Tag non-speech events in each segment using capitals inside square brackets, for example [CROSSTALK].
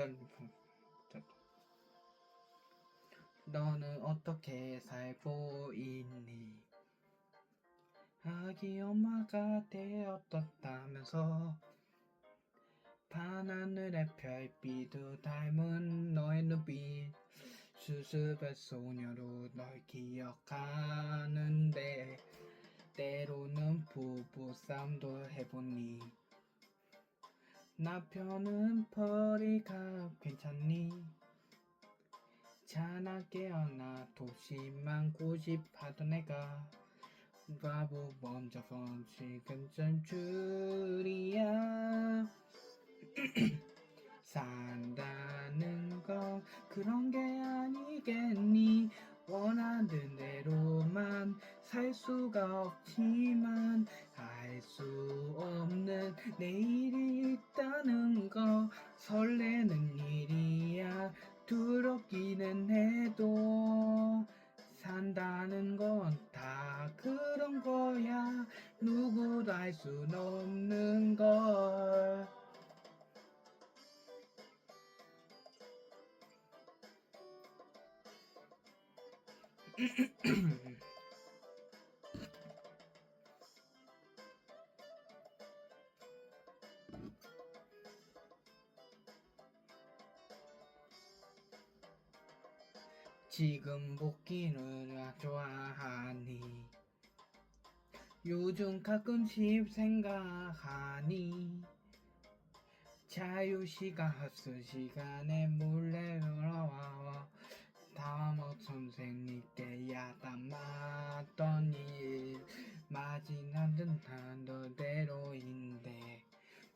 기다리고 너는 어떻게 살고 있니? 아기 엄마가 되었다면서 밤하늘의 별빛도 닮은 너의 눈빛 수줍은 소녀로 널 기억하는데 때로는 부부싸움도 해보니 남편은 벌이가 괜찮니? 자나 깨어나 도시만 고집하던 애가 바보 먼저 본 지금쯤 줄이야. [CLEARS THROAT] 산다는 건 그런 게 아니겠니? 원하는 대로만 살 수가 없지만 알 수 없는 내일이 있다는 거 설레는 일이 야 두렵기는 해도 산다는 건 다 그런 거야. 누구도 알 순 없는 걸 [CLEARS THROAT] 지금 복귀를 좋아하니. 요즘 가끔씩 생각하니. 자유시간 학습 시간에 몰래 돌아와 다음업 선생님께 야단 맞더니 마지난 듯한 너대로인데.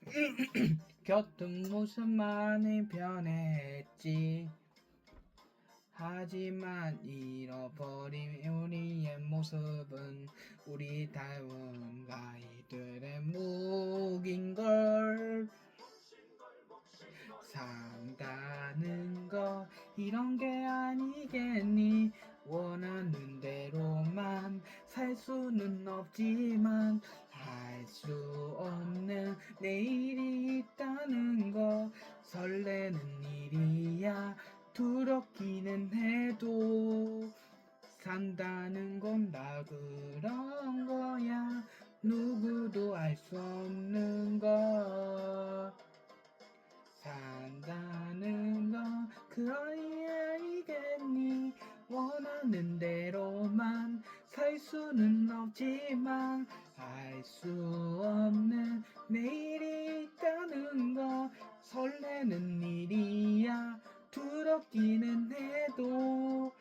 [CLEARS THROAT] 곁은 모습 많이 변했지 하지만 잃어버린 우리의 모습은 우리 닮은 아이들의 무기인걸. 산다는 거 이런 게 아니겠니? 원하는 대로만 살 수는 없지만 할 수 없는 내일이 있다는 거. 설레는 일이야 두렵기는 해도 산다는 건다 그런 거야. 누구도 알 수 없는 거. 산다는 건 그러니 아니겠니? 원하는 대로만 살 수는 없지만 알 수 없는 내일이 있다는 거. 설레는 일이야 두렵기는 해도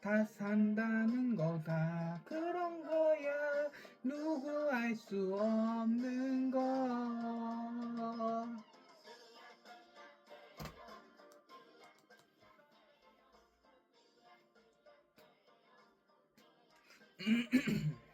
다 산다는 거 다. 그런 거야. 누구 알 수 없는 거 [CLEARS THROAT]